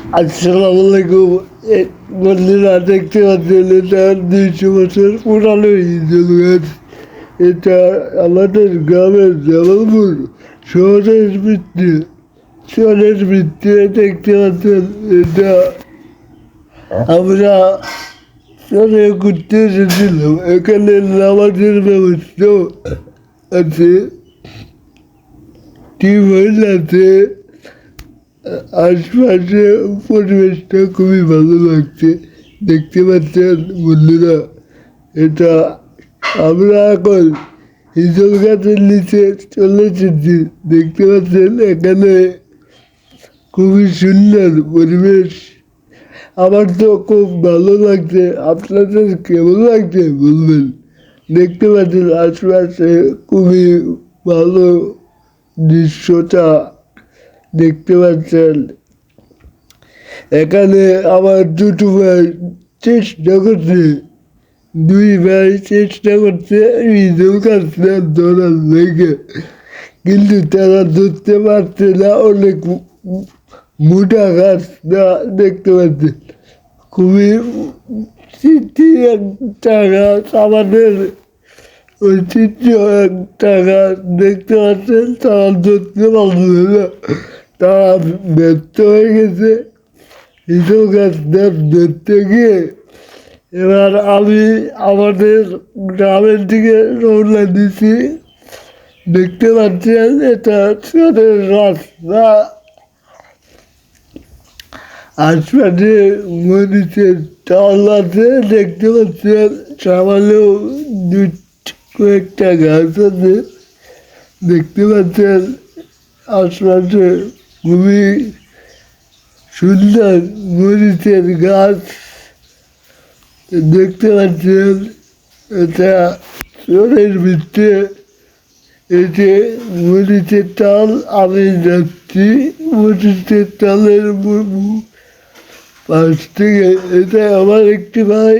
আসসালামু আলাইকুম এ বন্ধুরা দেখতে পাচ্ছেন এটা দুইশো বছর পুরানো হিন্দু গাছ এটা আমাদের গ্রামের জামালপুর শহরের ভিত্তি শহরের ভিত্তি দেখতে পাচ্ছেন এটা আমরা শহরে ঘুরতে এসেছিলাম এখানে নামাজের ব্যবস্থা আছে টিউবওয়েল আছে আশপাশে পরিবেশটা খুবই ভালো লাগছে। দেখতে পাচ্ছেন বন্ধুরা, এটা আমরা এখন হিজল গাছের নিচে চলে এসেছি। দেখতে পাচ্ছেন এখানে খুবই সুন্দর পরিবেশ। আমার তো খুব ভালো লাগছে। আপনাদের কেমন লাগছে বলবেন? দেখতে পাচ্ছেন আশপাশে খুবই ভালো দৃশ্যটা। দেখতে পাচ্ছেন। এখানে আমার দুটো ভাই চেষ্টা করছে দুই ভাই চেষ্টা করছে ইঁদুর কাছটা ধরার লেগে। কিন্তু তারা ধরতে পারছে না, অনেক মোটা গাছটা দেখতে পাচ্ছে খুবই একটা গাছ, আমাদের ঐতিহ্য একটা গাছ দেখতে পাচ্ছেন, তারা ধরতে পারছে না। তারা ব্যর্থ হয়ে গেছে। গাছটা ধরতে গিয়ে এবার আমি আমাদের গ্রামের দিকে রওনা দিছি দেখতে পাচ্ছেন এটা রাস্তা। আশপাশে মরিচের চাল আছে, দেখতে পাচ্ছেন সামালেও দু কয়েকটা গাছ আছে। দেখতে পাচ্ছেন আশপাশে খুবই সুন্দর মরিচের গাছ দেখতে পাচ্ছেন। এটা চোরের ভিতরে এতে মরিচের চাল আমি যাচ্ছি মরিচের চালের পাশ থেকে। এটা আমার একটি ভাই।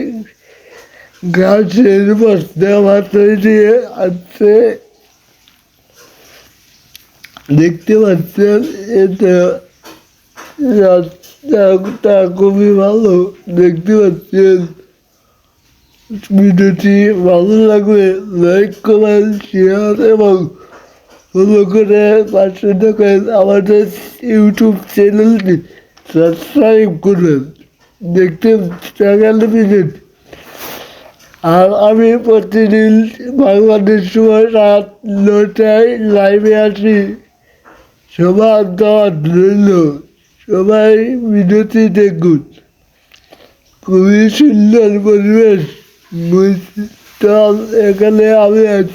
গাছের বস্তা মাথায় দিয়ে আছে দেখতে পাচ্ছেন, এটা রাস্তাটা খুবই ভালো। দেখতে পাচ্ছেন, ভিডিওটি ভালো লাগবে লাইক কমেন শেয়ার এবং ফলো করে পাশে থাকেন আমাদের ইউটিউব চ্যানেলটি। সাবস্ক্রাইব করবেন দেখতে চ্যানেল ভিজিট আর আমি প্রতিদিন বাংলাদেশ সময় রাত নটায় লাইভে আসি সবার দাওয়াত রইল। সবাই ভিডিওটি দেখুন। খুবই সুন্দর পরিবেশ। বুঝতাম এখানে আমি আছি।